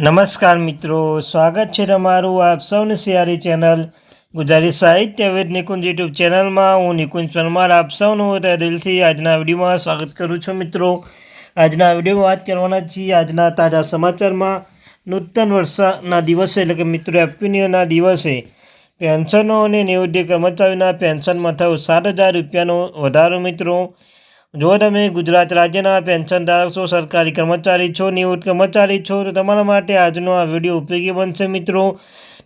નમસ્કાર મિત્રો, સ્વાગત છે તમારું આપ સૌને સિયારી ચેનલ ગુજરાતી સાહિત્ય વેદ નિકુંજ યુટ્યુબ ચેનલમાં. હું નિકુંજ પરમાર આપ સૌનું દિલથી આજના વિડીયોમાં સ્વાગત કરું છું મિત્રો. આજના વિડીયોમાં વાત કરવાના છીએ આજના તાજા સમાચારમાં. નૂતન વર્ષના દિવસે, એટલે કે મિત્રો હેપી દિવસે પેન્શનો અને નિવૃત્તિ કર્મચારીઓના પેન્શનમાં થયો સાત હજાર રૂપિયાનો વધારો મિત્રો. જો તમે ગુજરાત રાજ્યના પેન્શનધારક છો, સરકારી કર્મચારી છો, નિવૃત્ત કર્મચારી છો, તો તમારા માટે આજનો આ વીડિયો ઉપયોગી બનશે મિત્રો.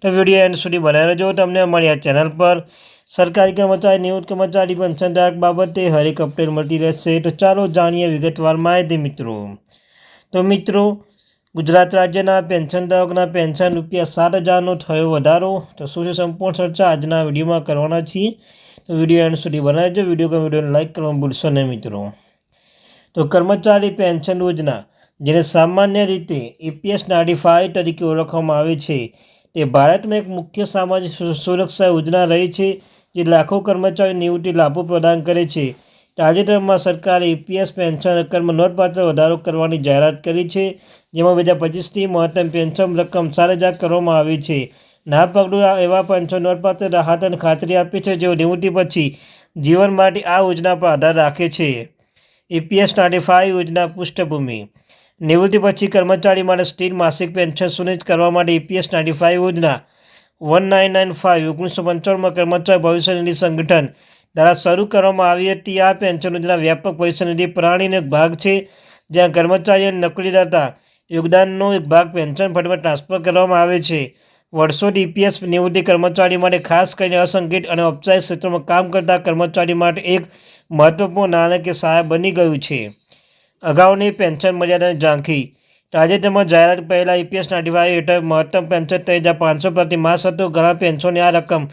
તો વીડિયો એન્ડ સુધી બનાવી રહેજો. તમને અમારી આ ચેનલ પર સરકારી કર્મચારી, નિવૃત્ત કર્મચારી પેન્શનધારક બાબતે હરેક અપડેટ મળતી રહેશે. તો ચાલો જાણીએ વિગતવાર માહિતી મિત્રો. તો મિત્રો, ગુજરાત રાજ્યના પેન્શનધારકના પેન્શન રૂપિયા સાત હજારનો થયો વધારો. તો શું છે સંપૂર્ણ ચર્ચા? આજના વિડીયોમાં કરવાના છીએ. તો વીડિયો એન્ડ સુધી બનાવજો. વીડિયો ગમે વિડીયોને લાઇક કરવાનું ભૂલશો નહીં મિત્રો. તો કર્મચારી પેન્શન યોજના, જેને સામાન્ય રીતે એપીએસ નાઇન્ટી ફાઇવ તરીકે ઓળખવામાં આવે છે, તે ભારતમાં એક મુખ્ય સામાજિક સુરક્ષા યોજના રહી છે, જે લાખો કર્મચારી નિવૃત્તિ લાભો પ્રદાન કરે છે. તાજેતરમાં સરકારે ઈપીએસ પેન્શન રકમમાં નોંધપાત્ર વધારો કરવાની જાહેરાત કરી છે, જેમાં બે હજાર પચીસથી મહત્તમ પેન્શન રકમ ચાર હજાર કરવામાં આવી છે. ના પગલું એવા પંચો નોંધપાત્ર રાહત અને ખાતરી આપી છે જેઓ નિવૃત્તિ પછી જીવન માટે આ યોજના પર આધાર રાખે છે. ઇપીએસ નાઇન્ટી ફાઇવ યોજના પૃષ્ઠભૂમિ. નિવૃત્તિ પછી કર્મચારી માટે સ્થિર માસિક પેન્શન સુનિશ્ચિત કરવા માટે ઈપીએસ નાઇન્ટી ફાઇવ યોજના વન નાઇન નાઇન ફાઇવ ઓગણીસો પંચાવનમાં કર્મચારી ભવિષ્ય નિધિ સંગઠન દ્વારા શરૂ કરવામાં આવી હતી. આ પેન્શન યોજના વ્યાપક ભવિષ્ય નિધિ પ્રણાલીનો એક ભાગ છે, જ્યાં કર્મચારીઓ નોકરીદાતા યોગદાનનો એક ભાગ પેન્શન ફંડમાં ટ્રાન્સફર કરવામાં આવે છે. વર્ષોથી ઈપીએસ નિવૃત્તિ કર્મચારી માટે ખાસ કરીને અસંગઠિત અને ઔપચારિક ક્ષેત્રમાં કામ કરતા કર્મચારી માટે એક મહત્વપૂર્ણ નાણાકીય સહાય બની ગયું છે. અગાઉની પેન્શન મર્યાદાની ઝાંખી. તાજેતરમાં જાહેરાત પહેલાં ઈપીએસના નાઇન્ટી હેઠળ મહત્તમ પેન્શન ત્રણ હજાર પાંચસો પ્રતિ માસ હતું. ઘણા પેન્શનની આ રકમ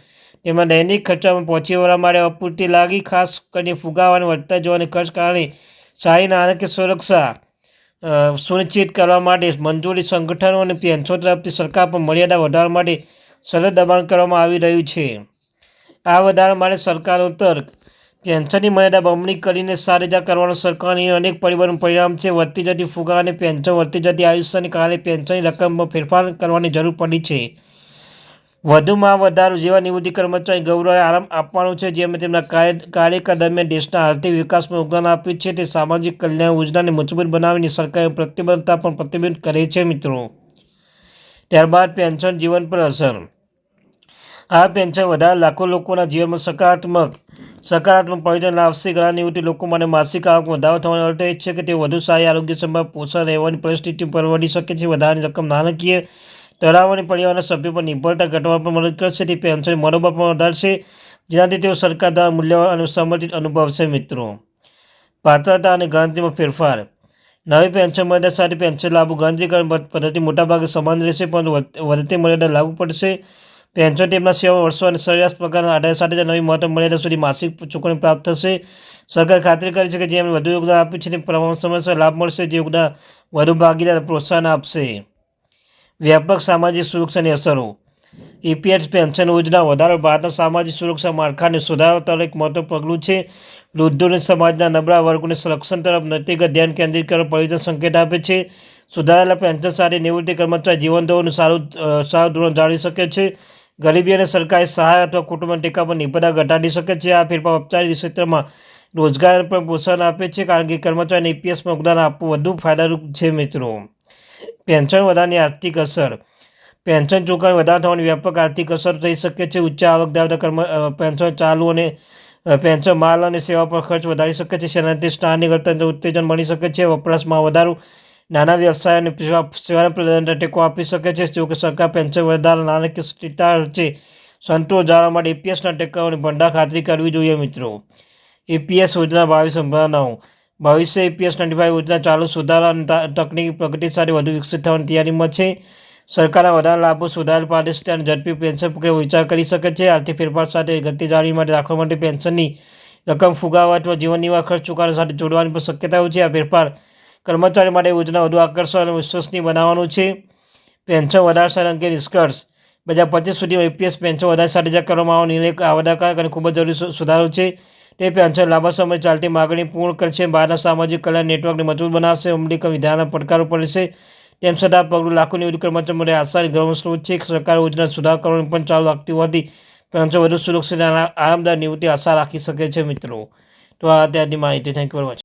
તેમાં દૈનિક ખર્ચામાં પહોંચી વળવા માટે અપૂરતી લાગી, ખાસ કરીને ફુગાવાની વધતા જવાની ખર્ચ કારણે સારી નાણાકીય સુરક્ષા સુનિશ્ચિત કરવા માટે મંજૂરી સંગઠનો અને પેન્શો તરફથી સરકાર પર મર્યાદા વધારવા માટે સતત દબાણ કરવામાં આવી રહ્યું છે. આ વધારા માટે સરકારનો તર્ક પેન્શનની મર્યાદા બમણી કરીને સાત હજાર કરવાનો સરકારની અનેક પરિબળનું પરિણામ છે. વધતી જતી ફુગા અને પેન્શન, વધતી જતી આયુષ્યને કારણે પેન્શનની રકમમાં ફેરફાર કરવાની જરૂર પડી છે. વધુમાં વધારો જેવા નિવૃત્તિ કર્મચારી ગૌરવે આરામ આપવાનું છે, જેમ તેમના કાર્યકાળ દરમિયાન દેશના આર્થિક વિકાસમાં યોગદાન આપ્યું છે. તે સામાજિક કલ્યાણ યોજનાને મજબૂત બનાવીને સરકારે પ્રતિબદ્ધતા પણ પ્રતિબંધ કરે છે, મિત્રો. ત્યારબાદ પેન્શન જીવન પર અસર. આ પેન્શન વધારે લાખો લોકોના જીવનમાં સકારાત્મક સકારાત્મક પરિણામ લાવશે. ઘણા નિવૃત્તિ લોકો માટે માસિક આવક વધારો થવાનો અર્થ એ છે કે તે વધુ સારી આરોગ્ય સંભાળ, પોષણ રહેવાની પરિસ્થિતિ પરવડી શકે છે. વધારાની રકમ નાણાકીય તળાવ અને પરિવારના સભ્યો પર નિર્ભરતા ઘટાડવા પણ મદદ કરશે. તે પેન્શન મનોબળ પણ વધારશે, જેનાથી તેઓ સરકાર દ્વારા મૂલ્યવાન અને સમર્થિત અનુભવશે મિત્રો. પાત્રતા અને ગણતરીમાં ફેરફાર. નવી પેન્શન મર્યાદા સાથે પેન્શન લાભો ગણતરીકરણ પદ્ધતિ મોટાભાગે સમાન રહેશે, પરંતુ વધતી મર્યાદા લાગુ પડશે. પેન્શન તેમના સેવા વર્ષો અને સરેરાશ પ્રકારના આધાર સાથે નવી મહત્તમ મર્યાદા સુધી માસિક ચૂકવણી પ્રાપ્ત થશે. સરકાર ખાતરી કરી છે કે જેમણે વધુ યોગદાન આપ્યું છે, તે પ્રમાણ સમયસર લાભ મળશે, જે યોગદાન વધુ ભાગીદાર પ્રોત્સાહન આપશે. વ્યાપક સામાજિક સુરક્ષાની અસરો. ઈપીએફ પેન્શન યોજના વધારો ભારતના સામાજિક સુરક્ષા માળખાને સુધારો તરફ એક મોટું પગલું છે. વૃદ્ધોને સમાજના નબળા વર્ગોને સંરક્ષણ તરફ નૈતિક ધ્યાન કેન્દ્રિત કરવા પરિવર્તન સંકેત આપે છે. સુધારેલા પેન્શન સાથે નિવૃત્તિ કર્મચારી જીવન ધોરણનું સારું સારું ધોરણ જાળવી શકે છે. ગરીબી અને સરકારી સહાય અથવા કુટુંબના ટેકા પર નિર્ભરતા ઘટાડી શકે છે. આ ફેરફાર ઔપચારિક ક્ષેત્રમાં રોજગાર પર પ્રોત્સાહન આપે છે, કારણ કે કર્મચારીને ઈપીએસમાં યોગદાન આપવું વધુ ફાયદારૂપ છે મિત્રો. પેન્શન વધારાની આર્થિક અસર. પેન્શન ચૂકવણી વધારો થવાની વ્યાપક આર્થિક અસર થઈ શકે છે. ઉચ્ચ આવક ધરાવતા કર્મ પેન્શન ચાલુ અને પેન્શન માલ અને સેવા પર ખર્ચ વધારી શકે છે. જેનાથી સ્થાનિક અર્થતંત્ર ઉત્તેજન મળી શકે છે. વપરાશમાં વધારો નાના વ્યવસાય અને સેવાના પ્રદાન ટેકો આપી શકે છે. જો કે સરકાર પેન્શન વધારા નાણાકીય સ્થિરતા છે. સંતોષ જાળવવા માટે એપીએસના ટેકાઓની ભંડાર ખાતરી કરવી જોઈએ મિત્રો. એપીએસ યોજના ભાવિ સંભાવનાઓ ભવિષ્ય એપીએસ ટ્વેન્ટી ફાઇવ યોજના ચાલુ સુધારા અને તકનીકી પ્રગતિ સાથે વધુ વિકસિત થવાની તૈયારીમાં છે. સરકારના વધારા લાભો સુધાર પારદર્શિતા અને ઝડપી પેન્શન પ્રક્રિયા વિચાર કરી શકે છે. આર્થિક ફેરફાર સાથે ગતિ જાળવી માટે રાખવા માટે પેન્શનની રકમ ફુગાવા અથવા જીવન નિર્વાહ ખર્ચ ચૂકવવા સાથે જોડવાની પણ શક્યતાઓ છે. આ ફેરફાર કર્મચારી માટે યોજના વધુ આકર્ષક અને વિશ્વસનીય બનાવવાનું છે. પેન્શન વધારશે અંગે નિષ્કર્ષ, બે હજાર પચીસ સુધીમાં એપીએસ પેન્શન વધારે સાથે કરવામાં આવવાનો નિર્ણય આવદાકારક અને ખૂબ જ જરૂરી સુધારો છે. તે પેન્શન લાંબા સમય ચાલતી માગણી પૂર્ણ કરશે. ભારત સામાજિક કલ્યાણ નેટવર્કને મજબૂત બનાવશે. અમલીકરણ વિધાનના પડકારો પડશે તેમ છતાં પગલું લાખોની વધુ કર્મચારીઓ માટે આશાની ગૌરવસ્રોત છે. સરકાર યોજના સુધાર કરવાની પણ ચાલુ રાખતી હોવાથી પેન્શન વધુ સુરક્ષિત અને આરામદાયક નિવૃત્તિ આશા રાખી શકે છે મિત્રો. તો આ ત્યાંની માહિતી. Thank you very much